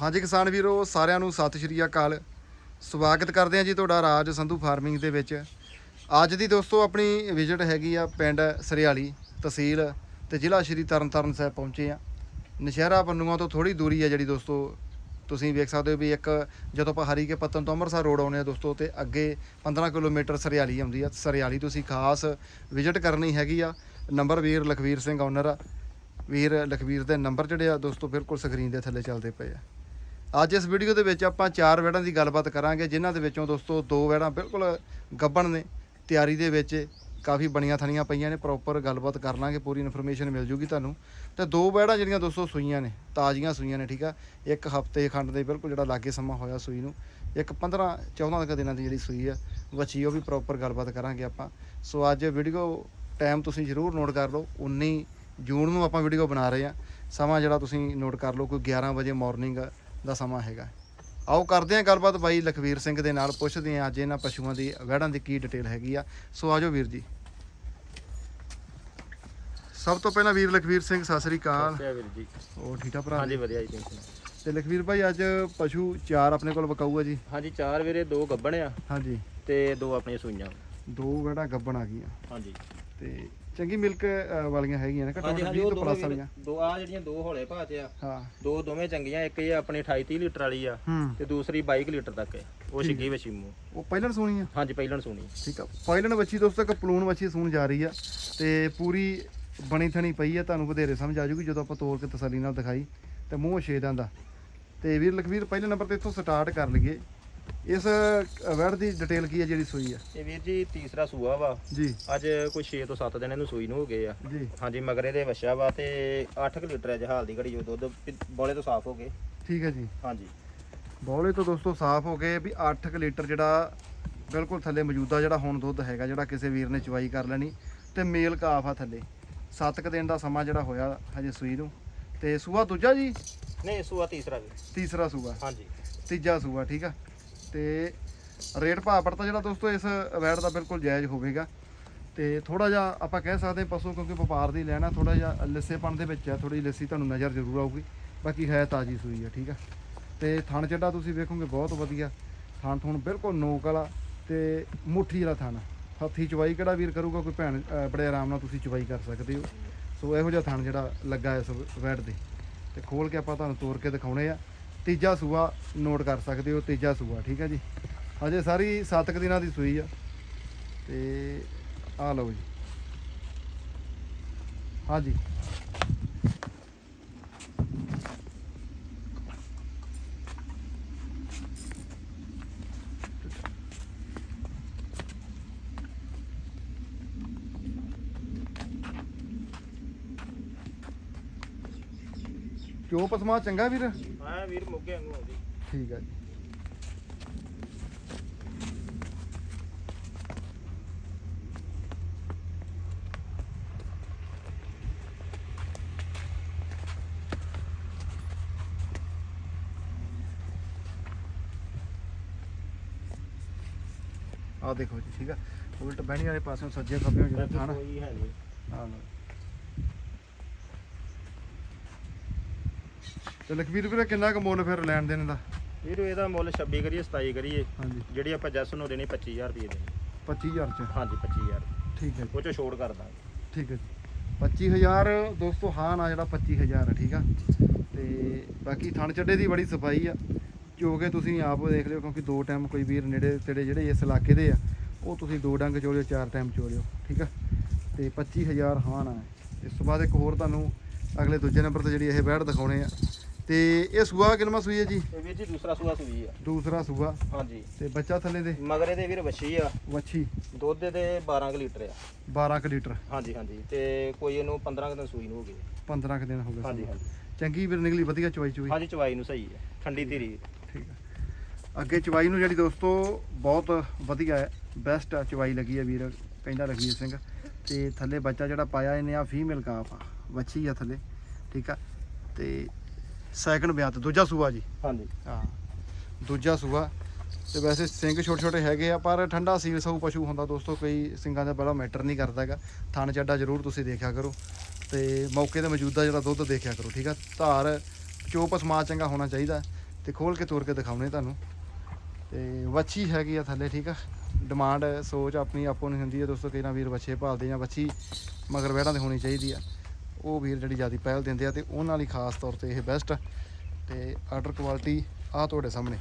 ਹਾਂਜੀ ਕਿਸਾਨ ਵੀਰੋ, ਸਾਰਿਆਂ ਨੂੰ ਸਤਿ ਸ਼੍ਰੀ ਅਕਾਲ। ਸਵਾਗਤ ਕਰਦੇ ਹਾਂ ਜੀ ਤੁਹਾਡਾ ਰਾਜ ਸੰਧੂ ਫਾਰਮਿੰਗ ਦੇ ਵਿੱਚ। ਅੱਜ ਦੀ ਦੋਸਤੋ ਆਪਣੀ ਵਿਜ਼ਿਟ ਹੈਗੀ ਆ ਪਿੰਡ ਸਰਿਆਲੀ ਤਹਿਸੀਲ ਤੇ ਜ਼ਿਲ੍ਹਾ ਸ਼੍ਰੀ ਤਰਨਤਾਰਨ ਸਾਹਿਬ ਪਹੁੰਚੇ ਆ ਨਸ਼ਹਿਰਾ ਪੰਨੂਆਂ ਤੋਂ ਥੋੜੀ ਦੂਰੀ ਆ ਜਿਹੜੀ ਦੋਸਤੋ, ਤੁਸੀਂ ਵੇਖ ਸਕਦੇ ਹੋ ਵੀ ਇੱਕ ਜਦੋਂ ਆਪਾਂ ਹਰੀ ਹਰੀਕੇ ਪੱਤਨ ਤੋਂ ਅੰਮ੍ਰਿਤਸਰ ਰੋਡ ਆਉਨੇ ਆ ਦੋਸਤੋ, ਤੇ ਅੱਗੇ 15 ਕਿਲੋਮੀਟਰ ਸਰਿਆਲੀ ਆਉਂਦੀ ਆ। ਸਰਿਆਲੀ ਤੁਸੀਂ ਖਾਸ ਵਿਜ਼ਿਟ ਕਰਨੀ ਹੈਗੀ ਆ। ਨੰਬਰ ਵੀਰ ਲਖਵੀਰ ਸਿੰਘ ਓਨਰ ਆ। ਵੀਰ ਲਖਵੀਰ ਦੇ ਨੰਬਰ ਜਿਹੜੇ ਆ ਦੋਸਤੋ ਬਿਲਕੁਲ ਸਕਰੀਨ ਦੇ ਥੱਲੇ ਚੱਲਦੇ ਪਏ ਆ। ਅੱਜ ਇਸ ਵੀਡੀਓ ਦੇ ਵਿੱਚ ਆਪਾਂ ਚਾਰ ਵੈੜਾਂ ਦੀ ਗੱਲਬਾਤ ਕਰਾਂਗੇ, ਜਿਨ੍ਹਾਂ ਦੇ ਵਿੱਚੋਂ ਦੋਸਤੋ ਦੋ ਵੈੜਾਂ ਬਿਲਕੁਲ ਗੱਬਣ ਨੇ। ਤਿਆਰੀ ਦੇ ਵਿੱਚ ਕਾਫੀ ਬਣੀਆਂ ਥਣੀਆਂ ਪਈਆਂ ਨੇ ਪ੍ਰੋਪਰ ਗੱਲਬਾਤ ਕਰ ਲਾਂਗੇ, ਪੂਰੀ ਇਨਫੋਰਮੇਸ਼ਨ ਮਿਲ ਜੂਗੀ ਤੁਹਾਨੂੰ। ਤੇ ਦੋ ਵੈੜਾਂ ਜਿਹੜੀਆਂ ਦੋਸਤੋ ਸੂਈਆਂ ਨੇ, ਤਾਜ਼ੀਆਂ ਸੂਈਆਂ ਨੇ, ਠੀਕ ਆ? ਇੱਕ ਹਫ਼ਤੇ ਖੰਡ ਦੇ ਬਿਲਕੁਲ ਜਿਹੜਾ ਲਾਗੇ ਸਮਾਂ ਹੋਇਆ ਸੂਈ ਨੂੰ, ਇੱਕ 15 14 ਤੱਕ ਦਿਨਾਂ ਦੀ ਜਿਹੜੀ ਸੂਈ ਆ ਵੱਛੀ ਉਹ ਵੀ ਪ੍ਰੋਪਰ ਗੱਲਬਾਤ ਕਰਾਂਗੇ ਆਪਾਂ। ਸੋ ਅੱਜ ਵੀਡੀਓ ਟਾਈਮ ਤੁਸੀਂ ਜ਼ਰੂਰ ਨੋਟ ਕਰ ਲਓ 19 ਜੂਨ ਨੂੰ ਆਪਾਂ ਵੀਡੀਓ ਬਣਾ ਰਹੇ ਆ ਸਮਾਂ ਜਿਹੜਾ ਤੁਸੀਂ ਨੋਟ ਕਰ ਲਓ, ਕੋਈ 11 ਵਜੇ ਮਾਰਨਿੰਗ ਦਾ ਸਮਾਂ ਹੈਗਾ। ਆਓ ਕਰਦੇ ਹਾਂ ਗੱਲਬਾਤ ਬਾਈ ਲਖਵੀਰ ਸਿੰਘ ਦੇ ਨਾਲ ਪੁੱਛਦੇ ਹਾਂ ਅੱਜ ਇਹਨਾਂ ਪਸ਼ੂਆਂ ਦੀ ਵਹਿੜਾਂ ਦੀ ਕੀ ਡਿਟੇਲ ਹੈਗੀ ਆ। ਸੋ ਆਜੋ ਵੀਰ ਜੀ। ਸਭ ਤੋਂ ਪਹਿਲਾਂ ਵੀਰ ਲਖਵੀਰ ਸਿੰਘ ਸਤਿ ਸ੍ਰੀ ਅਕਾਲ। ਵੀਰ ਜੀ। ਉਹ ਠੀਕਾ ਭਰਾ? ਹਾਂਜੀ। ਵਧੀਆ ਜੀ ਤੁਸੀਂ ਸੁਣਾਓ? ਤੇ ਲਖਵੀਰ ਭਾਈ ਅੱਜ ਪਸ਼ੂ ਚਾਰ ਆਪਣੇ ਕੋਲ ਬਕਾਊ ਆ ਜੀ? ਹਾਂਜੀ ਚਾਰ ਵੀਰੇ ਦੋ ਗੱਬਣ ਆ। ਹਾਂਜੀ। ਤੇ ਦੋ ਆਪਣੀਆਂ ਸੂਈਆਂ। ਦੋ ਵਹਿੜਾਂ ਗੱਬਣ ਆ ਗਈਆਂ। ਹਾਂਜੀ। ਤੇ ਚੰਗੀ ਮਿਲਕ ਵਾਲੀਆਂ ਹੈਗੀਆਂ ਨੇ ਘੱਟੋ ਹਾਂਜੀ ਘੱਟ ਹਾਂਜੀ 20 ਉਹ ਤੋਂ ਪਲੱਸ ਵਾਲੀਆਂ। ਦੋ ਆ ਜਿਹੜੀਆਂ ਦੋ ਹੌਲੇ ਭਾਅ ਚ ਆ ਹਾਂ। ਦੋ ਦੋਵੇਂ ਚੰਗੀਆਂ ਇੱਕ ਇਹ ਆਪਣੀ 28 30 ਲੀਟਰ ਵਾਲੀ ਆ ਹੂੰ। ਤੇ ਦੂਸਰੀ 22 ਲੀਟਰ ਤੱਕ ਆ ਉਹ ਛਿੱਗੀ ਵਛੀ ਮੂੰਹ। ਉਹ ਪਹਿਲਾਂ ਸੋਣੀ ਆ? ਹਾਂਜੀ ਪਹਿਲਣ ਸੂਣੀ। ਠੀਕ ਆ। ਪਾਇਲਨ ਵੱਛੀ ਦੋਸਤੋ ਇੱਕ ਪਲੂਣ ਵੱਛੀ ਸੂਣ ਜਾ ਰਹੀ ਆ ਤੇ ਪੂਰੀ ਬਣੀ ਥਣੀ ਪਈ ਆ ਤੁਹਾਨੂੰ ਵਧੇਰੇ ਸਮਝ ਆ ਜੂਗੀ ਜਦੋਂ ਆਪਾਂ ਤੋੜ ਕੇ ਤਸੱਲੀ ਨਾਲ ਦਿਖਾਈ ਤੇ ਮੂੰਹ ਛੇਦਾਂ ਦਾ ਤੇ ਵੀਰ ਲਖਵੀਰ ਪਹਿਲੇ ਨੰਬਰ ਤੇ ਇੱਥੋਂ ਸਟਾਰਟ ਕਰ ਲਈਏ। ਇਸ ਵੈੜ ਦੀ ਡਿਟੇਲ ਕੀ ਹੈ ਜਿਹੜੀ ਸੂਈ ਆ ਇਹ ਵੀਰ ਜੀ ਤੀਸਰਾ ਸੂਆ ਵਾ। ਜੀ। ਅੱਜ ਕੋਈ 6 ਤੋਂ 7 ਦਿਨ ਇਹਨੂੰ ਸੂਈ ਨੂੰ ਹੋ ਗਏ ਆ। ਜੀ। ਹਾਂਜੀ ਮਗਰੇ ਦੇ ਵਛਾ ਵਾ ਤੇ 8 ਲੀਟਰ ਅੱਜ ਹਾਲ ਦੀ ਘੜੀ ਜੋ ਦੁੱਧ ਬੋਲੇ ਤੋਂ ਸਾਫ਼ ਹੋ ਗਏ। ਠੀਕ ਹੈ ਜੀ। ਹਾਂਜੀ। ਬੌਲੇ ਤੋਂ ਦੋਸਤੋ ਸਾਫ਼ ਹੋ ਗਏ ਵੀ 8 ਲੀਟਰ ਜਿਹੜਾ ਬਿਲਕੁਲ ਥੱਲੇ ਮੌਜੂਦਾ ਜਿਹੜਾ ਹੁਣ ਦੁੱਧ ਹੈਗਾ ਜਿਹੜਾ ਕਿਸੇ ਵੀਰ ਨੇ ਚਵਾਈ ਕਰ ਲੈਣੀ ਤੇ ਮੇਲ ਕਾਫ ਆ ਥੱਲੇ। 7 ਕ ਦਿਨ ਦਾ ਸਮਾਂ ਜਿਹੜਾ ਹੋਇਆ ਹਜੇ ਸੂਈ ਨੂੰ। ਤੇ ਸੂਆ ਦੂਜਾ ਜੀ? ਨਹੀਂ ਸੂਆ ਤੀਸਰਾ ਵੀ ਤੀਸਰਾ ਸੂਆ। ਹਾਂਜੀ। ਤੀਜਾ ਸੂਆ ਠੀਕ ਆ? ਤੇ ਰੇਟ ਭਾਅ ਪੜਤਾ ਜਿਹੜਾ ਦੋਸਤੋ, ਇਸ ਵੈਟ ਦਾ ਬਿਲਕੁਲ ਜਾਇਜ਼ ਹੋਵੇਗਾ। ਤੇ ਥੋੜਾ ਜਿਹਾ ਆਪਾਂ ਕਹਿ ਸਕਦੇ ਹਾਂ ਪਸ਼ੂ ਕਿਉਂਕਿ ਵਪਾਰ ਦੀ ਲੈਣਾ ਥੋੜਾ ਜਿਹਾ ਲਿੱਸੇਪਣ ਦੇ ਵਿੱਚ ਹੈ ਥੋੜੀ ਲੱਸੀ ਤੁਹਾਨੂੰ ਨਜ਼ਰ ਜ਼ਰੂਰ ਆਊਗੀ। ਬਾਕੀ ਹੈ ਤਾਜੀ ਸੂਈ ਹੈ ਠੀਕ ਆ। ਤੇ ਥਣ ਚੱਡਾ ਤੁਸੀਂ ਵੇਖੋਗੇ ਬਹੁਤ ਵਧੀਆ। ਥਣ ਥਣ ਬਿਲਕੁਲ ਨੋਕ ਵਾਲਾ ਤੇ ਮੁੱਠੀ ਵਾਲਾ ਥਣ ਹੱਥੀ ਚਵਾਈ ਕਿਹੜਾ ਵੀਰ ਕਰੂਗਾ, ਕੋਈ ਭੈਣ ਬੜੇ ਆਰਾਮ ਨਾਲ ਤੁਸੀਂ ਚਵਾਈ ਕਰ ਸਕਦੇ ਹੋ। ਸੋ ਇਹੋ ਜਿਹਾ ਥਣ ਜਿਹੜਾ ਲੱਗਾ ਇਸ ਵੈਟ ਦੇ ਤੇ ਖੋਲ ਕੇ ਆਪਾਂ ਤੁਹਾਨੂੰ ਤੋੜ ਕੇ ਦਿਖਾਉਣੇ ਆ। ਤੀਜਾ ਸੂਆ ਨੋਟ ਕਰ ਸਕਦੇ ਹੋ, ਤੀਜਾ ਸੂਆ, ਠੀਕ ਹੈ ਜੀ। ਹਜੇ ਸਾਰੀ 7 ਕੁ ਦਿਨਾਂ ਦੀ ਸੂਈ ਆ। ਤੇ ਆ ਲਓ ਜੀ। ਹਾਂਜੀ। ਕਿਉਂ ਪਸਮਾ ਚੰਗਾ ਵੀਰ? ਹਾਂ ਵੀਰ ਮੁੱਗੇ ਵਾਂਗੂ ਆਉਂਦੀ। ਠੀਕ ਹੈ ਜੀ। ਆ ਦੇਖੋ ਜੀ ਠੀਕ ਆ। ਉਲਟ ਬਹਿਣੀ ਵਾਲੇ ਪਾਸਿਓਂ ਸੱਜੇ ਖੱਬੇ ਜਿਹੜਾ ਥਾਣਾ। ਕੋਈ ਹੈ ਨਹੀਂ ਆ ਤੇ ਲਖਵੀਰ ਵੀਰੇ ਕਿੰਨਾ ਕੁ ਮੁੱਲ ਫਿਰ ਲੈਣ ਦੇਣ ਦਾ? ਵੀਰ ਇਹਦਾ ਮੁੱਲ 26 ਕਰੀਏ 27 ਕਰੀਏ। ਹਾਂਜੀ। ਜਿਹੜੀ ਆਪਾਂ ਜੱਸ ਨੂੰ ਦੇਣੀ 25000 ਰੁਪਏ ਦੇ 25000 ਚ? ਹਾਂਜੀ 25000 ਠੀਕ ਹੈ ਜੀ। ਉਹ ਚੋਂ ਛੋੜ ਕਰ ਦਾਂਗੇ। ਠੀਕ ਹੈ ਜੀ। 25000 ਦੋਸਤੋ ਹਾਂ ਨਾ ਜਿਹੜਾ 25000 ਹੈ ਠੀਕ ਆ? ਤੇ ਬਾਕੀ ਥਣ ਚੱਡੇ ਦੀ ਬੜੀ ਸਫ਼ਾਈ ਆ। ਜੋ ਕਿ ਤੁਸੀਂ ਆਪ ਦੇਖ ਲਿਓ ਕਿਉਂਕਿ ਦੋ ਟਾਈਮ ਕੋਈ ਵੀਰ ਨੇੜੇ ਤੇੜੇ ਜਿਹੜੇ ਇਸ ਇਲਾਕੇ ਦੇ ਆ ਉਹ ਤੁਸੀਂ ਦੋ ਡੰਗ ਚੋਲਿਓ ਚਾਰ ਟਾਈਮ ਚੋਲਿਓ ਠੀਕ ਆ? ਤੇ 25000 ਹਾਂ ਨਾ। ਹੈ। ਇਸ ਤੋਂ ਬਾਅਦ ਇੱਕ ਹੋਰ ਤੁਹਾਨੂੰ ਅਗਲੇ ਦੂਜੇ ਨੰਬਰ ਤੇ ਜਿਹੜੀ ਇਹ ਬੈੜ ਦਿਖਾਉਣੇ ਆ ਤੇ ਇਹ ਸੂਆ ਕਿੰਨਵਾਂ ਸੂਈ ਹੈ ਜੀ? ਇਹ ਵੀਰ ਜੀ ਦੂਸਰਾ ਸੂਆ ਸੂਈ ਆ। ਦੂਸਰਾ ਸੂਆ। ਹਾਂਜੀ। ਤੇ ਬੱਚਾ ਥੱਲੇ ਦੇ? ਮਗਰੇ ਦੇ ਵੀਰ ਵੱਛੀ ਆ। ਵੱਛੀ। ਦੁੱਧ ਦੇ 12 ਕੁ ਲੀਟਰ ਆ। 12 ਕੁ ਲੀਟਰ। ਹਾਂਜੀ ਹਾਂਜੀ। ਤੇ ਕੋਈ ਇਹਨੂੰ 15 ਕੁ ਦਿਨ ਸੂਈ ਨੂੰ ਹੋ ਗਏ 15 ਕੁ ਦਿਨ ਹੋ ਗਏ ਹਾਂਜੀ। ਹਾਂਜੀ। ਚੰਗੀ ਵੀਰ ਨਿਕਲੀ ਵਧੀਆ ਚਵਾਈ ਚੁਈ ਹਾਂਜੀ ਚਵਾਈ ਨੂੰ ਸਹੀ ਹੈ ਠੰਡੀ ਧੀਰੀ। ਠੀਕ ਆ। ਅੱਗੇ ਚਵਾਈ ਨੂੰ ਜਿਹੜੀ ਦੋਸਤੋ ਬਹੁਤ ਵਧੀਆ ਹੈ। ਬੈਸਟ ਆ ਚਵਾਈ ਲੱਗੀ ਹੈ ਵੀਰ ਕਹਿੰਦਾ ਰਘਵੀਰ ਸਿੰਘ। ਤੇ ਥੱਲੇ ਬੱਚਾ ਜਿਹੜਾ ਪਾਇਆ ਇਹਨੇ ਆ ਫੀਮੇਲ ਕਾਫ ਆ। ਵੱਛੀ ਆ ਥੱਲੇ। ਠੀਕ ਆ। ਤੇ ਸੈਕੰਡ ਵਿਆਹ ਤੇ ਦੂਜਾ ਸੂਆ ਜੀ। ਹਾਂਜੀ। ਹਾਂ ਦੂਜਾ ਸੂਆ। ਤੇ ਵੈਸੇ ਸਿੰਘ ਛੋਟੇ ਛੋਟੇ ਹੈਗੇ ਆ ਪਰ ਠੰਡਾ ਸੀਲ ਸੂ ਪਸ਼ੂ ਹੁੰਦਾ ਦੋਸਤੋ ਕਈ ਸਿੰਘਾਂ ਦਾ ਬੜਾ ਮੈਟਰ ਨਹੀਂ ਕਰਦਾ ਹੈਗਾ। ਥਣ ਚੱਡਾ ਜ਼ਰੂਰ ਤੁਸੀਂ ਦੇਖਿਆ ਕਰੋ। ਤੇ ਮੌਕੇ ਤੇ ਮੌਜੂਦਾ ਜਿਹੜਾ ਦੁੱਧ ਦੇਖਿਆ ਕਰੋ ਠੀਕ ਆ? ਧਾਰ ਚੋਪ ਸਮਾ ਚੰਗਾ ਹੋਣਾ ਚਾਹੀਦਾ। ਤੇ ਖੋਲ ਕੇ ਤੋੜ ਕੇ ਦਿਖਾਉਣੇ ਤੁਹਾਨੂੰ। ਤੇ ਵੱਛੀ ਹੈਗੀ ਆ ਥੱਲੇ ਠੀਕ ਆ? ਡਿਮਾਂਡ ਸੋਚ ਆਪਣੀ ਆਪੋ ਨਹੀਂ ਹੁੰਦੀ ਹੈ ਦੋਸਤੋ ਕਈ ਨਾ ਵੀਰ ਬੱਚੇ ਭਾਲਦੇ ਜਾਂ ਵੱਛੀ ਮਗਰ ਵਹਿੜਾਂ ਤੇ ਹੋਣੀ ਚਾਹੀਦੀ ਆ। ਉਹ ਵੀਰ ਜਿਹੜੀ ਜ਼ਿਆਦਾ ਪਹਿਲ ਦਿੰਦੇ ਆ ਤੇ ਉਹਨਾਂ ਲਈ ਖਾਸ ਤੌਰ ਤੇ ਇਹ ਬੈਸਟ ਤੇ ਆਰਡਰ ਕੁਆਲਿਟੀ ਆ ਤੁਹਾਡੇ ਸਾਹਮਣੇ।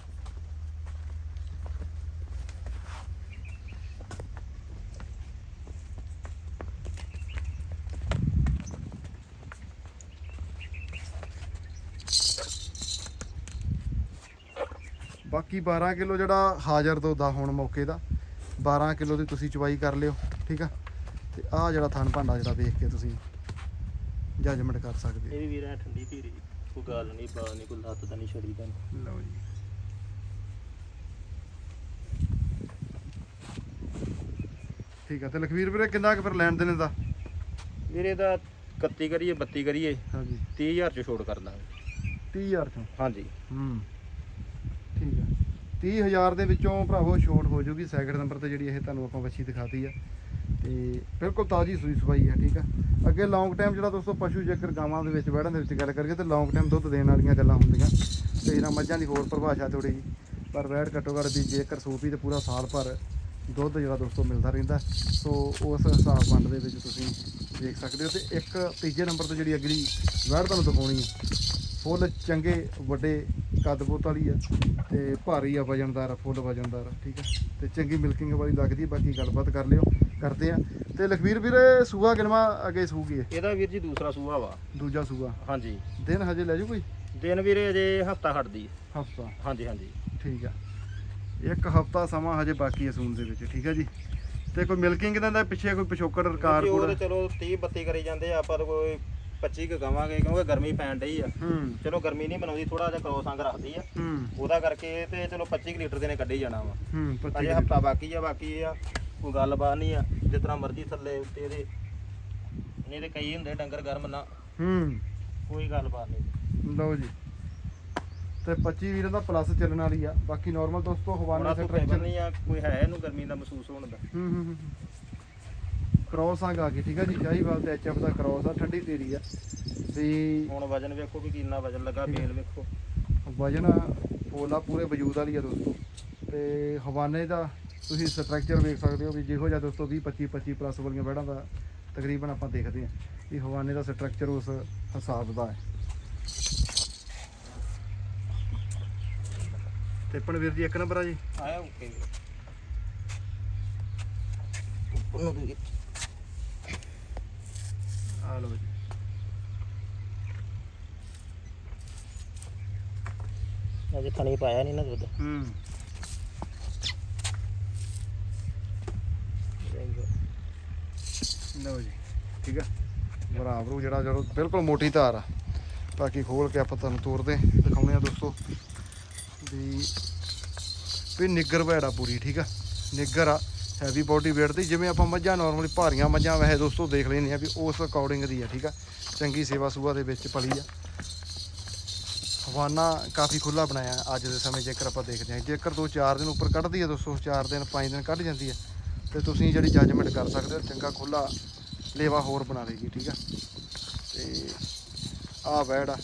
ਬਾਕੀ 12 ਕਿਲੋ ਜਿਹੜਾ ਹਾਜ਼ਰ ਦੁੱਧ ਦਾ ਹੁਣ ਮੌਕੇ ਦਾ 12 ਕਿਲੋ ਦੀ ਤੁਸੀਂ ਚਵਾਈ ਕਰ ਲਿਓ, ਠੀਕ ਆ? ਤੇ ਆਹ ਜਿਹੜਾ ਥਣ ਭਾਂਡਾ ਜਿਹੜਾ ਵੇਖ ਕੇ ਤੁਸੀਂ ਜੱਜਮੈਂਟ ਕਰ ਸਕਦੇ ਇਹ ਵੀ ਵੀਰ ਠੰਡੀ ਧੀਰੀ ਕੋਈ ਗੱਲ ਨਹੀਂ ਬਾਤ ਨਹੀਂ ਕੋਈ ਲੱਤ ਤਾਂ ਨਹੀਂ ਛੜੀ ਤਾਂ ਲਓ ਜੀ। ਠੀਕ ਆ ਤੇ ਲਖਵੀਰ ਵੀਰੇ ਕਿੰਨਾ ਕੁ ਫਿਰ ਲੈਣ ਦੇਣੇ ਦਾ? ਵੀਰੇ ਦਾ 31 ਕਰੀਏ 32 ਕਰੀਏ ਹਾਂਜੀ। 30000 ਚ ਛੋੜ ਕਰ ਦਾਂਗੇ। 30000 ਚੋਂ? ਹਾਂਜੀ। ਹੂੰ ਠੀਕ ਆ। 30000 ਦੇ ਵਿੱਚੋਂ ਭਰਾਵੋ ਛੋਟ ਹੋ ਜਾਊਗੀ ਸੈਕਿੰਡ ਨੰਬਰ ਤੇ ਜਿਹੜੀ ਇਹ ਤੁਹਾਨੂੰ ਆਪਾਂ ਵੱਛੀ ਦਿਖਾਤੀ ਆ। ਤੇ ਬਿਲਕੁਲ ਤਾਜ਼ੀ ਸੂਈ ਸਵਾਈ ਆ ਠੀਕ ਆ। ਅੱਗੇ ਲੌਂਗ ਟਾਈਮ ਜਿਹੜਾ ਦੋਸਤੋ ਪਸ਼ੂ ਜੇਕਰ ਗਾਵਾਂ ਦੇ ਵਿੱਚ ਵੜਨ ਦੇ ਵਿੱਚ ਗੱਲ ਕਰੀਏ ਤੇ ਲੌਂਗ ਟਾਈਮ ਦੁੱਧ ਦੇਣ ਵਾਲੀਆਂ ਗੱਲਾਂ ਹੁੰਦੀਆਂ। ਤੇ ਇਹਨਾਂ ਮੱਝਾਂ ਦੀ ਹੋਰ ਪਰਿਭਾਸ਼ਾ ਥੋੜੀ ਜੀ ਪਰ ਵੈੜ ਘੱਟੋ ਘੱਟ ਵੀ ਜੇਕਰ ਸੂਪੀ ਤੇ ਪੂਰਾ ਸਾਲ ਭਰ ਦੁੱਧ ਜਿਹੜਾ ਦੋਸਤੋ ਮਿਲਦਾ ਰਹਿੰਦਾ ਸੋ ਉਸ ਹਿਸਾਬ ਵੰਡ ਦੇ ਵਿੱਚ ਤੁਸੀਂ ਦੇਖ ਸਕਦੇ ਹੋ। ਤੇ ਇੱਕ ਤੀਜੇ ਨੰਬਰ ਤੇ ਜਿਹੜੀ ਅਗਲੀ ਵੈੜ ਤੁਹਾਨੂੰ ਦਿਖਾਉਣੀ ਹੈ ਫੁੱਲ ਚੰਗੇ ਵੱਡੇ ਕੱਦ ਬੋਤ ਵਾਲੀ ਆ ਤੇ ਭਾਰੀ ਆ ਵਜਨਦਾਰ ਆ, ਫੁੱਲ ਵਜਨਦਾਰ ਆ, ਠੀਕ ਆ। ਤੇ ਚੰਗੀ ਮਿਲਕਿੰਗ ਵਾਲੀ ਲੱਗਦੀ ਬਾਕੀ ਗੱਲਬਾਤ ਕਰ ਲਿਓ। ਕਰਦੇ ਆ। ਤੇ ਲਖਵੀਰ ਵੀਰੇ ਸੂਆ ਕਿਨਵਾ ਅੱਗੇ ਸੂਗੀ ਇਹਦਾ ਵੀਰ ਜੀ ਦੂਸਰਾ ਸੂਆ ਵਾ। ਦੂਜਾ ਸੂਆ। ਹਾਂਜੀ। ਦਿਨ ਹਜੇ ਲੈ ਜੂ ਕੋਈ? ਦਿਨ ਵੀਰੇ ਅਜੇ ਹਫਤਾ ਖੜਦੀ ਹਫਤਾ। ਹਾਂਜੀ ਹਾਂਜੀ। ਠੀਕ ਆ। ਇੱਕ ਹਫਤਾ ਸਮਾਂ ਹਜੇ ਬਾਕੀ ਹੈ ਸੂਣ ਦੇ ਵਿੱਚ ਠੀਕ ਆ ਜੀ? ਤੇ ਕੋਈ ਮਿਲਕਿੰਗ ਦਾ ਪਿੱਛੇ ਕੋਈ ਪਿਛੋਕੜ ਕੋਡ ਤੇ ਚਲੋ 30 32 ਕਰੀ ਜਾਂਦੇ ਆ ਤਾਂ ਕੋਈ 25 ਕੁ ਕਵਾਂਗੇ ਕਿਉਂਕਿ ਗਰਮੀ ਪੈਣ ਡਈ ਆ। ਹੂੰ। ਚਲੋ ਗਰਮੀ ਨਹੀਂ ਬਣਾਉਂਦੀ ਥੋੜਾ ਜਿਹਾ ਕਰੋਸ ਅੰਗ ਰੱਖਦੀ ਆ। ਉਹਦਾ ਕਰਕੇ ਤੇ ਚਲੋ 25 ਕੁ ਲੀਟਰ ਦੇ ਨੇ ਕੱਢੀ ਜਾਣਾ ਵਾ। ਹੂੰ ਅਜੇ 25 ਹਫਤਾ ਬਾਕੀ ਆ ਬਾਕੀ ਆ। ਕੋਈ ਗੱਲਬਾਤ ਨਹੀਂ ਆ ਜਿਸ ਤਰ੍ਹਾਂ ਮਰਜ਼ੀ ਥੱਲੇ ਉੱਤੇ ਇਹਦੇ ਨਹੀਂ ਤੇ ਕਈ ਹੁੰਦੇ ਡੰਗਰ ਗਰਮ ਨਾ। ਹੂੰ। ਕੋਈ ਗੱਲਬਾਤ ਨਹੀਂ। ਲਓ ਜੀ। ਤੇ 25 ਵੀਰਾਂ ਦਾ ਪਲੱਸ ਚੱਲਣ ਵਾਲੀ ਆ ਬਾਕੀ ਨਾਰਮਲ ਦੋਸਤੋ ਹਵਾਨਾ ਬੜਾ ਸਟਰਕਚਰ ਨਹੀਂ ਆ ਕੋਈ ਹੈ ਇਹਨੂੰ ਗਰਮੀ ਦਾ ਮਹਿਸੂਸ ਹੋਣ ਦਾ। ਹੂੰ ਕ੍ਰੋਸ ਆ ਗਈ ਠੀਕ ਆ ਜੀ? ਸ਼ਾਹੀਵਾਲ ਤੇ ਐਚਐਫ ਦਾ ਕ੍ਰੋਸ ਆ ਠੰਡੀ ਤੇਰੀ ਆ। ਵੀ ਹੁਣ ਵਜਨ ਵੇਖੋ ਵੀ ਕਿੰਨਾ ਵਜਨ ਲੱਗਾ। ਬੇਲ ਵੇਖੋ। ਵਜਨ ਪੋਲਾ ਪੂਰੇ ਵਜੂਦ ਵਾਲੀ ਆ ਦੋਸਤੋ। ਤੇ ਹਵਾਨੇ ਦਾ ਤੁਸੀਂ ਸਟਰਕਚਰ ਵੇਖ ਸਕਦੇ ਹੋ ਵੀ ਜਿਹੋ ਜਿਹਾ ਦੋਸਤੋ 20 25 25 ਪਲੱਸ ਵਾਲੀਆਂ ਬੈੜਾਂ ਦਾ ਤਕਰੀਬਨ ਆਪਾਂ ਦੇਖਦੇ ਹਾਂ ਵੀ ਹਵਾਨੇ ਦਾ ਸਟਰਕਚਰ ਉਸ ਹਿਸਾਬ ਦਾ ਹੈ। ਤੇ ਪਣਵੀਰ ਜੀ ਇੱਕ ਨੰਬਰ ਆ ਜੀ। ਆਇਆ ਓਕੇ ਉੱਪਰ ਨੂੰ ਵੀ ਆ ਲਓ ਜੀ। ਅਜੇ ਥਣੀ ਪਾਇਆ ਨਹੀਂ ਨਾ ਦੁੱਧ। ਹੂੰ। ਲਓ ਜੀ, ਠੀਕ ਆ? ਬਰਾਬਰੂ ਜਿਹੜਾ ਜਦੋਂ ਬਿਲਕੁਲ ਮੋਟੀ ਧਾਰ ਆ। ਬਾਕੀ ਖੋਲ ਕੇ ਆਪਾਂ ਤੁਹਾਨੂੰ ਤੋਰਦੇ ਦਿਖਾਉਣੇ ਆ ਦੋਸਤੋ। ਵੀ ਵੀ ਨਿੱਗਰ ਭੈੜਾ ਪੂਰੀ, ਠੀਕ ਆ? ਨਿੱਗਰ ਆ ਹੈਵੀ ਬੋਡੀ weight ਦੀ, ਜਿਵੇਂ ਆਪਾਂ ਮੱਝਾਂ ਨਾਰਮਲੀ ਭਾਰੀਆਂ ਮੱਝਾਂ ਵੈਸੇ ਦੋਸਤੋ ਦੇਖ ਲੈਂਦੇ ਆ ਵੀ ਉਸ ਅਕੋਰਡਿੰਗ ਦੀ ਆ, ਠੀਕ ਆ? ਚੰਗੀ ਸੇਵਾ ਸੁਭਾ ਦੇ ਵਿੱਚ ਪਲੀ ਆ। ਹਵਾਨਾ ਕਾਫੀ ਖੁੱਲਾ ਬਣਾਇਆ ਅੱਜ ਦੇ ਸਮੇਂ ਜੇਕਰ ਆਪਾਂ ਦੇਖਦੇ ਹਾਂ। ਜੇਕਰ ਦੋ ਚਾਰ ਦਿਨ ਉੱਪਰ ਕੱਢਦੀ ਹੈ ਦੋਸਤੋ, ਚਾਰ ਦਿਨ, ਪੰਜ ਦਿਨ ਕੱਢ ਜਾਂਦੀ ਹੈ ਤੇ ਤੁਸੀਂ ਜਿਹੜੀ ਜੱਜਮੈਂਟ ਕਰ ਸਕਦੇ ਹੋ, ਚੰਗਾ ਖੁੱਲਾ ਲੇਵਾ ਹੋਰ ਬਣਾ ਲੇਗੀ ਠੀਕ ਆ? ਤੇ ਆਹ ਵੈੜ ਆ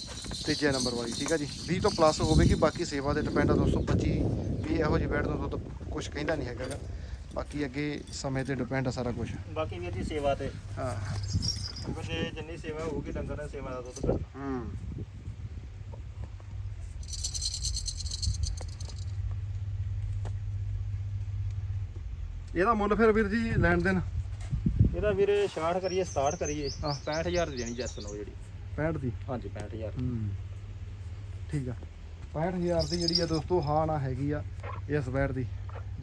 ਤੀਜੇ ਨੰਬਰ ਵਾਲੀ ਠੀਕ ਆ ਜੀ? 20 ਤੋਂ ਪਲੱਸ ਹੋਵੇਗੀ ਬਾਕੀ ਸੇਵਾ ਦੇ ਡਿਪੈਂਡ ਆ ਦੋਸਤੋ 25 ਵੀ ਇਹੋ ਜਿਹੀ ਵੈੜ ਤੋਂ ਦੁੱਧ ਕੁਝ ਕਹਿੰਦਾ ਨਹੀਂ ਹੈਗਾ। ਬਾਕੀ ਅੱਗੇ ਸਮੇਂ ਤੇ ਡਿਪੈਂਡ ਆ ਸਾਰਾ ਕੁਝ ਬਾਕੀ ਵੀਰ ਜੀ ਸੇਵਾ ਤੇ। ਹਾਂ। ਜੇ ਜਿੰਨੀ ਸੇਵਾ ਹੋਊਗੀ ਡੰਗਰ ਨੇ ਸੇਵਾ ਦਾ ਦੁੱਧ ਕੱਢਣਾ ਹੂੰ। ਇਹਦਾ ਮੁੱਲ ਫਿਰ ਵੀਰ ਜੀ ਲੈਣ ਦੇਣ? ਇਹਦਾ ਵੀਰੇ 66 ਕਰੀਏ 67 ਕਰੀਏ। ਆਹ। 65000 ਦੀ ਦੇਣੀ ਜੈਸ ਨੂੰ ਜਿਹੜੀ। 65 ਦੀ? ਹਾਂਜੀ 65000 ਹੂੰ। ਠੀਕ ਆ। 65000 ਦੀ ਜਿਹੜੀ ਆ ਦੋਸਤੋ ਹਾਂ ਨਾ ਹੈਗੀ ਆ ਇਸ ਵੈਟ ਦੀ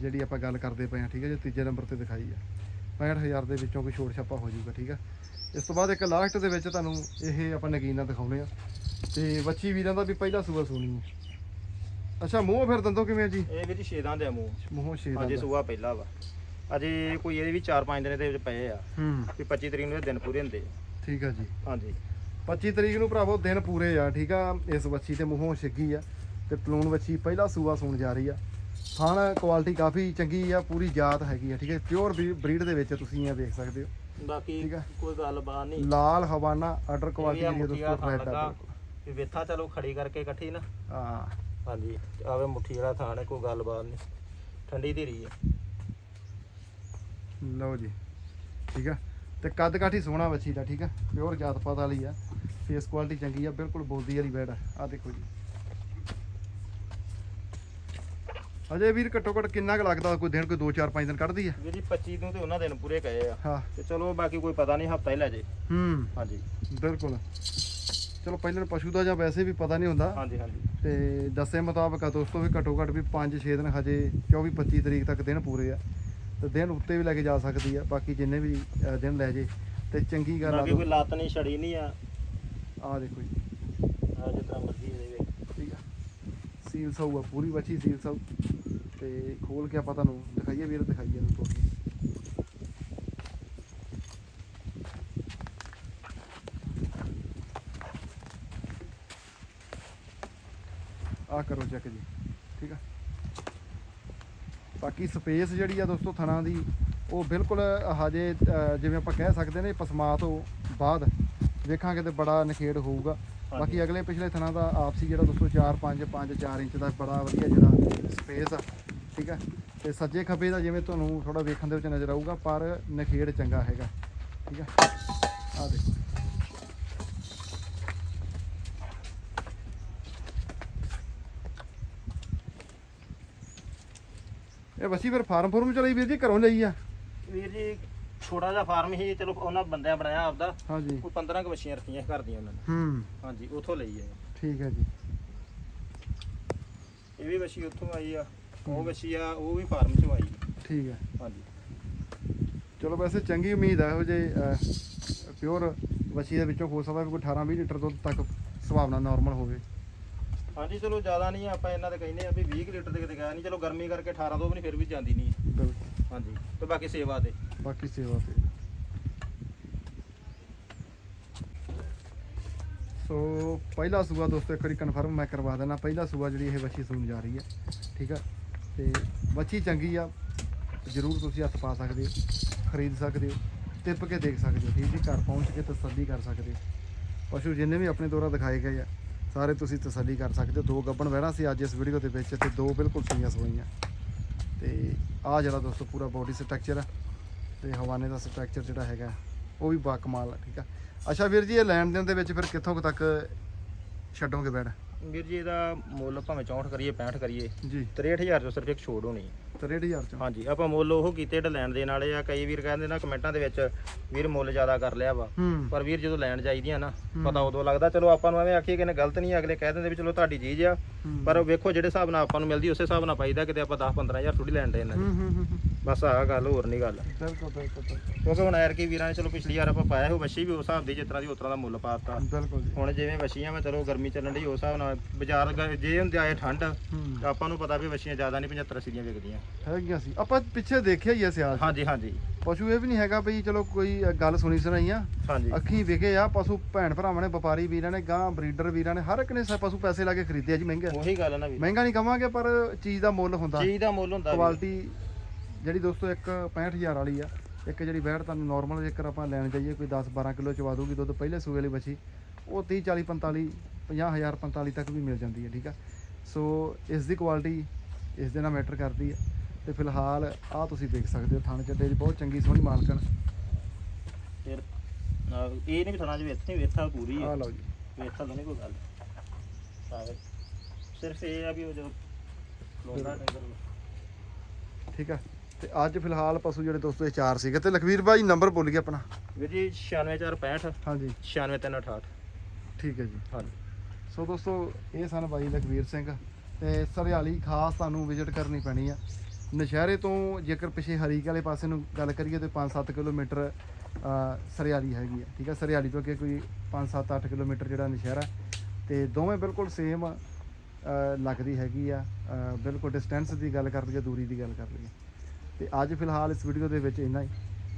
ਜਿਹੜੀ ਆਪਾਂ ਗੱਲ ਕਰਦੇ ਪਏ ਆ ਠੀਕ ਹੈ ਜੀ ਤੀਜੇ ਨੰਬਰ ਤੇ ਦਿਖਾਈ ਆ। 65000 ਦੇ ਵਿੱਚੋਂ ਕੋਈ ਛੋਟ ਛਾਪਾ ਹੋ ਜਾਊਗਾ ਠੀਕ ਆ। ਇਸ ਤੋਂ ਬਾਅਦ ਇੱਕ ਲਾਸਟ ਦੇ ਵਿੱਚ ਤੁਹਾਨੂੰ ਇਹ ਆਪਾਂ ਨਗੀਨਾ ਦਿਖਾਉਣੇ ਆ। ਤੇ ਵੱਛੀ ਵੀਰਾਂ ਦਾ ਵੀ ਪਹਿਲਾ ਸੂਆ ਸੋਣੀ ਹੈ ਅੱਛਾ ਮੂੰਹ ਫਿਰ ਦੰਦੋਂ ਕਿਵੇਂ ਆ ਜੀ? ਇਹ ਵੀਰ ਜੀ ਛੇਦਾਂ ਦੇ ਆ ਮੂੰਹ। ਮੂੰਹੋਂ ਛੇ ਅਜੇ ਦੰਦ ਸੂਆ ਪਹਿਲਾ ਵਾ। ਅਜੇ ਕੋਈ ਇਹਦੇ ਵੀ 4-5 ਦਿਨ ਦੇ ਵਿੱਚ ਪਏ ਆ। ਹੂੰ। ਵੀ 25 ਤਰੀਕ ਨੂੰ ਇਹ ਦਿਨ ਪੂਰੇ ਹੁੰਦੇ ਆ। ਠੀਕ ਆ ਜੀ। ਹਾਂਜੀ। 25 ਤਰੀਕ ਨੂੰ ਭਰਾਵੋ ਦਿਨ ਪੂਰੇ ਆ ਠੀਕ ਆ? ਇਸ ਵੱਛੀ ਤੇ ਮੂੰਹੋਂ ਛਿੱਗੀ ਆ ਤੇ ਪਲੂਣ ਵੱਛੀ ਪਹਿਲਾ ਸੂਆ ਸੂਣ ਜਾ ਰਹੀ ਆ। ਥਣ ਕੁਆਲਿਟੀ ਕਾਫੀ ਚੰਗੀ ਆ ਪੂਰੀ ਜਾਤ ਹੈਗੀ ਆ ਠੀਕ ਹੈ ਪਿਓਰ ਬਰੀਡ ਦੇ ਵਿੱਚ ਤੁਸੀਂ ਇਹ ਦੇਖ ਸਕਦੇ ਹੋ। ਬਾਕੀ ਠੀਕ ਆ। ਕੋਈ ਗੱਲਬਾਤ ਨਹੀਂ। ਲਾਲ ਹਵਾਨਾ ਆਰਡਰ ਕੁਆਲਿਟੀ ਮੁੱਠੀਆ ਦੋਸਤੋ ਆ ਵੀ ਵੇਥਾ ਚਲੋ ਖੜੀ ਕਰਕੇ ਇਕੱਠੀ ਨਾ। ਹਾਂ। ਹਾਂਜੀ ਆਵੇ ਮੁੱਠੀ ਵਾਲਾ ਥਾਣ ਹੈ ਕੋਈ ਗੱਲਬਾਤ ਨਹੀਂ। ਠੰਡੀ ਧੀਰੀ ਹੈ ਲਓ ਜੀ ਠੀਕ ਆ? ਤੇ ਕੱਦ ਕਾਠੀ ਸੋਹਣਾ ਵੱਛੀ ਦਾ ਠੀਕ ਆ? ਪਿਓਰ ਜਾਤ ਪਾਤ ਵਾਲੀ ਆ। ਫੇਸ ਕੁਆਲਿਟੀ ਚੰਗੀ ਆ ਬਿਲਕੁਲ ਬੋਲਦੀ ਵਾਲੀ ਬੈਡ ਆ। ਆਹ ਦੇਖੋ ਜੀ। ਅਜੇ ਵੀਰ ਘੱਟੋ ਘੱਟ ਕਿੰਨਾ ਕੁ ਲੱਗਦਾ? ਕੋਈ ਦਿਨ ਕੋਈ 2 4 5 ਦਿਨ ਕੱਢਦੀ ਆ? ਵੀਰ ਜੀ 25 ਨੂੰ ਤੇ ਉਹਨਾਂ ਦਿਨ ਪੂਰੇ ਗਏ ਆ। ਹਾਂ। ਤੇ ਚਲੋ ਬਾਕੀ ਕੋਈ ਪਤਾ ਨਹੀਂ ਹਫਤਾ ਹੀ ਲੈ ਜੇ। ਹੂੰ। ਹਾਂਜੀ। ਬਿਲਕੁਲ। ਚਲੋ ਪਹਿਲਾਂ ਪਸ਼ੂ ਦਾ ਜਾਂ ਵੈਸੇ ਵੀ ਪਤਾ ਨਹੀਂ ਹੁੰਦਾ। ਹਾਂਜੀ ਹਾਂਜੀ। ਤੇ ਦੱਸੇ ਮੁਤਾਬਕ ਆ ਦੋਸਤੋ ਵੀ ਘੱਟੋ ਘੱਟ ਵੀ 5-6 ਦਿਨ ਹਜੇ 24-25 ਤਰੀਕ ਤੱਕ ਦਿਨ ਪੂਰੇ ਆ। ਤੇ ਦਿਨ ਉੱਤੇ ਵੀ ਲੈ ਕੇ ਜਾ ਸਕਦੀ ਆ ਬਾਕੀ ਜਿੰਨੇ ਵੀ ਅ, ਦਿਨ ਲੈ ਜੇ ਤੇ ਚੰਗੀ ਗੱਲ ਆ ਬਾਕੀ ਕੋਈ ਲੱਤ ਨਹੀਂ ਛੜੀ ਨਹੀਂ ਆ। ਆ ਦੇਖੋ ਜੀ। ਆ ਤਰ੍ਹਾਂ ਮਰਜ਼ੀ ਦੇ ਵੇਖ ਠੀਕ ਆ। ਸੀਲ ਸਾਊ ਆ ਪੂਰੀ ਬੱਚੀ ਸੀਲ ਸਾਊ ਤੇ ਖੋਲ ਕੇ ਆਪਾਂ ਤੁਹਾਨੂੰ ਦਿਖਾਈਏ ਵੀਰ ਦਿਖਾਈਏ ਇਹਨੂੰ ਤੋੜ ਆ ਕਰੋ ਚੈੱਕ ਜੀ। ਠੀਕ ਆ। ਬਾਕੀ ਸਪੇਸ ਜਿਹੜੀ ਆ ਦੋਸਤੋ ਥਣਾ ਦੀ ਉਹ ਬਿਲਕੁਲ ਹਜੇ ਜਿਵੇਂ ਆਪਾਂ ਕਹਿ ਸਕਦੇ ਨੇ ਪਸਮਾ ਤੋਂ ਬਾਅਦ ਵੇਖਾਂਗੇ ਤੇ ਬੜਾ ਨਖੇੜ ਹੋਊਗਾ। ਬਾਕੀ ਅਗਲੇ ਪਿਛਲੇ ਥਣਾ ਦਾ ਆਪਸੀ ਜਿਹੜਾ ਦੋਸਤੋ 4 5 5 4 ਇੰਚ ਦਾ ਬੜਾ ਵਧੀਆ ਜਿਹੜਾ ਸਪੇਸ ਆ ਠੀਕ ਆ? ਤੇ ਸੱਜੇ ਖੱਬੇ ਦਾ ਜਿਵੇਂ ਤੁਹਾਨੂੰ ਥੋੜਾ ਵੇਖਣ ਦੇ ਵਿੱਚ ਨਜ਼ਰ ਆਊਗਾ ਪਰ ਨਖੇੜ ਚੰਗਾ ਹੈਗਾ ਠੀਕ ਆ? ਆ ਦੇਖੋ। ਇਹ ਵਸੀ ਫਿਰ ਫਾਰਮ ਫੋਰਮ ਚਲਾਈ ਵੀਰ ਜੀ ਘਰੋਂ ਲਈ ਆ? ਵੀਰ ਜੀ ਛੋਟਾ ਜਿਹਾ ਫਾਰਮ ਹੀ ਚਲੋ ਉਹਨਾਂ ਬੰਦਿਆਂ ਬਣਾਇਆ ਆਪਦਾ। ਹਾਂਜੀ। ਕੋਈ 15 ਕੁ ਮੱਛੀਆਂ ਰੱਖੀਆਂ ਘਰ ਦੀਆਂ ਉਹਨਾਂ ਨੇ। ਹੂੰ। ਹਾਂਜੀ ਉੱਥੋਂ ਲਈ ਹੈ ਠੀਕ ਹੈ ਜੀ। ਇਹ ਵੀ ਮੱਛੀ ਉੱਥੋਂ ਆਈ ਆ ਉਹ ਮੱਛੀ ਆ ਉਹ ਵੀ ਫਾਰਮ ਚੋਂ ਆਈ। ਠੀਕ ਹੈ ਹਾਂਜੀ। ਚਲੋ ਵੈਸੇ ਚੰਗੀ ਉਮੀਦ ਹੈ ਇਹੋ ਜੇ ਪਿਓਰ ਵਸੀ ਦੇ ਵਿੱਚੋਂ ਹੋ ਸਕਦਾ ਵੀ ਕੋਈ 18 20 ਲੀਟਰ ਦੁੱਧ ਤੱਕ ਸੁਭਾਵਨਾ ਨਾਰਮਲ ਹੋਵੇ। ਹਾਂਜੀ ਚਲੋ ਜ਼ਿਆਦਾ ਨਹੀਂ ਆਪਾਂ ਇਹਨਾਂ ਦੇ ਕਹਿੰਦੇ ਆ ਵੀ 20 ਕੁ ਲੀਟਰ ਦੇ ਕਿਤੇ ਗਿਆ ਨਹੀਂ ਚਲੋ ਗਰਮੀ ਕਰਕੇ 18 ਤੋਂ ਵੀ ਨਹੀਂ ਫਿਰ ਵੀ ਜਾਂਦੀ ਨਹੀਂ ਬਿਲਕੁਲ। ਹਾਂਜੀ ਤੇ ਬਾਕੀ ਸੇਵਾ ਤੇ। ਬਾਕੀ ਸੇਵਾ ਤੇ। ਸੋ ਪਹਿਲਾ ਸੂਆ ਦੋਸਤੋ ਇੱਕ ਵਾਰੀ ਕਨਫਰਮ ਮੈਂ ਕਰਵਾ ਦੇਣਾ ਪਹਿਲਾ ਸੂਆ ਜਿਹੜੀ ਇਹ ਬੱਚੀ ਸੂਣ ਜਾ ਰਹੀ ਹੈ ਠੀਕ ਆ? ਤੇ ਬੱਚੀ ਚੰਗੀ ਆ ਜ਼ਰੂਰ ਤੁਸੀਂ ਹੱਥ ਪਾ ਸਕਦੇ ਹੋ ਖਰੀਦ ਸਕਦੇ ਹੋ ਟਿੱਪ ਕੇ ਦੇਖ ਸਕਦੇ ਹੋ ਠੀਕ ਜੀ? ਘਰ ਪਹੁੰਚ ਕੇ ਤਸੱਲੀ ਕਰ ਸਕਦੇ ਹੋ। ਪਸ਼ੂ ਜਿੰਨੇ ਵੀ ਆਪਣੇ ਦੁਆਰਾ ਦਿਖਾਏ ਗਏ ਆ ਸਾਰੇ ਤੁਸੀਂ ਤਸੱਲੀ ਕਰ ਸਕਦੇ ਹੋ। ਦੋ ਗੱਬਣ ਵਹਿਣਾ ਸੀ ਅੱਜ ਇਸ ਵੀਡੀਓ ਦੇ ਵਿੱਚ ਤੇ ਦੋ ਬਿਲਕੁਲ ਸੂਈਆਂ ਸੋਈਆਂ ਤੇ ਆ ਜਿਹੜਾ ਦੋਸਤੋ ਪੂਰਾ ਬੋਡੀ ਸਟਰਕਚਰ ਆ ਤੇ ਹਵਾਨੇ ਦਾ ਸਟਰਕਚਰ ਜਿਹੜਾ ਹੈਗਾ, ਉਹ ਵੀ ਬਾ ਕਮਾਲ ਆ, ਠੀਕ ਆ। ਅੱਛਾ ਵੀਰ ਜੀ, ਇਹ ਲੈਣ ਦੇਣ ਦੇ ਵਿੱਚ ਫਿਰ ਕਿੱਥੋਂ ਤੱਕ ਛੱਡੋਗੇ ਬੈਡ ਵੀਰ ਜੀ ਇਹਦਾ ਮੁੱਲ ਭਾਵੇਂ 64 ਕਰੀਏ 65 ਕਰੀਏ ਜੀ। 63000 ਤੋਂ ਸਿਰਫ ਇੱਕ ਛੋੜ ਹੋਣੀ 63000 ਚੋਂ। ਹਾਂਜੀ ਆਪਾਂ ਮੁੱਲ ਉਹ ਕੀਤੇ ਜਿਹੜਾ ਲੈਣ ਦੇਣ ਵਾਲੇ ਆ ਕਈ ਵੀਰ ਕਹਿੰਦੇ ਨਾ ਕਮੈਂਟਾਂ ਦੇ ਵਿੱਚ ਵੀਰ ਮੁੱਲ ਜ਼ਿਆਦਾ ਕਰ ਲਿਆ ਵਾ। ਹੂੰ। ਪਰ ਵੀਰ ਜਦੋਂ ਲੈਣ ਜਾਈਦੀਆਂ ਨਾ। ਪਤਾ ਉਦੋਂ ਲੱਗਦਾ ਚਲੋ ਆਪਾਂ ਨੂੰ ਐਵੇਂ ਆਖੀਏ ਕਿ ਨੇ ਗਲਤ ਨਹੀਂ ਅਗਲੇ ਕਹਿ ਦਿੰਦੇ ਵੀ ਚਲੋ ਤੁਹਾਡੀ ਚੀਜ਼ ਆ। ਹੂੰ। ਪਰ ਵੇਖੋ ਜਿਹੜੇ ਹਿਸਾਬ ਨਾਲ ਆਪਾਂ ਨੂੰ ਮਿਲਦੀ ਉਸੇ ਹਿਸਾਬ ਨਾਲ ਪਾਈਦਾ ਕਿਤੇ ਆਪਾਂ 10 15000 ਥੋੜੀ ਲੈਣ ਦੇ ਇਹਨਾਂ ਹੂੰ ਹੂੰ ਹੂੰ ਹੂੰ। ਬਸ ਆਹ ਗੱਲ ਹੋਰ ਨਹੀਂ ਗੱਲ। ਬਿਲਕੁਲ ਬਿਲਕੁਲ ਬਿਲਕੁਲ। ਕਿਉਂਕਿ ਹੁਣ ਐਰ ਕੀ ਵੀਰਾਂ ਨੇ ਚਲੋ ਪਿਛਲੀ ਵਾਰ ਆਪਾਂ ਪਾਇਆ ਉਹ ਵੱਛੀ ਵੀ ਉਸ ਹਿਸਾਬ ਦੀ ਜਿਸ ਤਰ੍ਹਾਂ ਦੀ ਉਸ ਤਰ੍ਹਾਂ ਦਾ ਮੁੱਲ ਪਾਤਾ ਬਿਲਕੁਲ ਜੀ। ਹੁਣ ਜਿਵੇਂ ਵੱਛੀਆਂ ਵਾ ਚਲੋ ਗਰਮੀ ਚੱਲਣ ਦੀ ਉਸ ਹਿਸਾਬ ਨਾਲ ਬਾਜ਼ਾਰ ਗ- ਜੇ ਹੁੰਦੇ ਆਏ ਠੰਡ ਹੂੰ। ਤਾਂ ਆਪਾਂ ਨੂੰ ਪਤਾ ਵੀ ਵੱਛੀਆਂ ਜ਼ਿਆਦਾ ਨਹੀਂ 75 80 ਦੀਆਂ ਵਿਕਦੀਆਂ। ਹੈਗੀਆਂ ਸੀ। ਆਪਾਂ ਪਿੱਛੇ ਦੇਖਿਆ ਹੀ ਆ ਸਿਆਲ। ਹਾਂਜੀ ਹਾਂਜੀ। ਪਸ਼ੂ ਇਹ ਵੀ ਨਹੀਂ ਹੈਗਾ ਬਈ ਚਲੋ ਕੋਈ ਅ, ਗੱਲ ਸੁਣੀ ਸੁਣਾਈ ਆ ਹਾਂਜੀ। ਅੱਖੀਂ ਵਿਕੇ ਆ ਪਸ਼ੂ ਭੈਣ ਭਰਾਵਾਂ ਨੇ ਵਪਾਰੀ ਵੀਰਾਂ ਨੇ ਗਾਂ ਬਰੀਡਰ ਵੀਰਾਂ ਨੇ ਹਰ ਇੱਕ ਨੇ ਸ- ਪਸ਼ੂ ਪੈਸੇ ਲਾ ਕੇ ਖਰੀਦਿਆ ਜੀ ਮਹਿੰਗਾ। ਉਹੀ ਗੱਲ ਹੈ ਨਾ ਵੀ ਮਹਿੰਗਾ ਨਹੀਂ ਕਵਾਂਗੇ ਪਰ ਚੀਜ਼ ਦਾ ਮੁੱਲ ਹੁੰਦਾ। ਚੀਜ਼ ਦਾ ਮੁੱਲ ਹੁੰਦਾ ਵੀ। ਕੁਆਲਿਟੀ ਜਿਹੜੀ ਦੋਸਤੋ ਇੱਕ 65000 ਵਾਲੀ ਆ ਇੱਕ ਜਿਹੜੀ ਬੈੜ ਤੁਹਾਨੂੰ ਨਾਰਮਲ ਜੇਕਰ ਆਪਾਂ ਲੈਣ ਜਾਈਏ ਕੋਈ 10 12 ਕਿਲੋ ਚਵਾ ਦੂਗੀ ਦੁੱਧ ਪਹਿਲੇ ਸੂਏ ਵਾਲੀ ਬੱਚੀ ਉਹ 30 40 45 50000 45 ਤੱਕ ਵੀ ਮਿਲ ਜਾਂਦੀ ਹੈ ਠੀਕ ਆ? ਸੋ ਇਸ ਦੀ ਕੁਆਲਿਟੀ ਇਸ ਦੇ ਨਾਲ ਮੈਟਰ ਕਰਦੀ ਹੈ ਤੇ ਫਿਲਹਾਲ ਆਹ ਤੁਸੀਂ ਦੇਖ ਸਕਦੇ ਹੋ ਥਣ ਚੱਡੇ ਦੀ ਬਹੁਤ ਚੰਗੀ ਸੋਹਣੀ ਮਾਲਕਣ। ਫਿਰ ਅਹ, ਇਹ ਨਹੀਂ ਵੀ ਥਣਾ ਜਿਵੇਂ ਇੱਥੇ ਵੇਥਾ ਪੂਰੀ ਹੈ ਆਹ ਲਓ ਜੀ। ਵੇਥਾ ਤਾਂ ਨਹੀਂ ਕੋਈ ਗੱਲ। ਸਾਰੇ। ਸਿਰਫ ਇਹ ਆ ਵੀ ਉਹ ਟੈਂਕਰ ਠੀਕ ਆ। ਤੇ ਅੱਜ ਫਿਲਹਾਲ ਪਸ਼ੂ ਜਿਹੜੇ ਦੋਸਤੋ ਇਹ ਚਾਰ ਸੀਗੇ। ਤੇ ਲਖਵੀਰ ਭਾਈ ਨੰਬਰ ਬੋਲ ਗਿਆ ਆਪਣਾ? ਵੀਰ ਜੀ 96465 ਹਾਂਜੀ। 96368 ਠੀਕ ਹੈ ਜੀ। ਹਾਂਜੀ। ਸੋ ਦੋਸਤੋ ਇਹ ਸਨ ਬਾਈ ਲਖਵੀਰ ਸਿੰਘ। ਤੇ ਸਰਿਆਲੀ ਖਾਸ ਤੁਹਾਨੂੰ ਵਿਜ਼ਿਟ ਕਰਨੀ ਪੈਣੀ ਆ। ਨਸ਼ਹਿਰੇ ਤੋਂ ਜੇਕਰ ਪਿਛੇ ਹਰੀਕ ਵਾਲੇ ਪਾਸੇ ਨੂੰ ਗੱਲ ਕਰੀਏ ਤੇ 5-7 ਕਿਲੋਮੀਟਰ ਸਰਿਆਲੀ ਹੈਗੀ ਆ। ਠੀਕ ਆ? ਸਰਿਆਲੀ ਤੋਂ ਅੱਗੇ ਕੋਈ 5-7-8 ਕਿਲੋਮੀਟਰ ਜਿਹੜਾ ਨਸ਼ਹਿਰਾ। ਤੇ ਦੋਵੇਂ ਬਿਲਕੁਲ ਸੇਮ ਲੱਗਦੀ ਹੈਗੀ ਆ। ਬਿਲਕੁਲ ਡਿਸਟੈਂਸ ਦੀ ਗੱਲ ਕਰ ਲਈਏ ਦੂਰੀ ਦੀ ਗੱਲ ਕਰ ਲਈਏ। ਤੇ ਅੱਜ ਫਿਲਹਾਲ ਇਸ ਵੀਡੀਓ ਦੇ ਵਿੱਚ ਇੰਨਾ ਹੀ।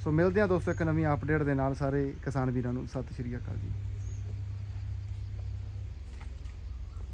ਸੋ ਮਿਲਦੇ ਹਾਂ ਦੋਸਤੋ ਇੱਕ ਨਵੀਂ ਅਪਡੇਟ ਦੇ ਨਾਲ ਸਾਰੇ ਕਿਸਾਨ ਵੀਰਾਂ ਨੂੰ। ਸਤਿ ਸ਼੍ਰੀ ਅਕਾਲ ਜੀ।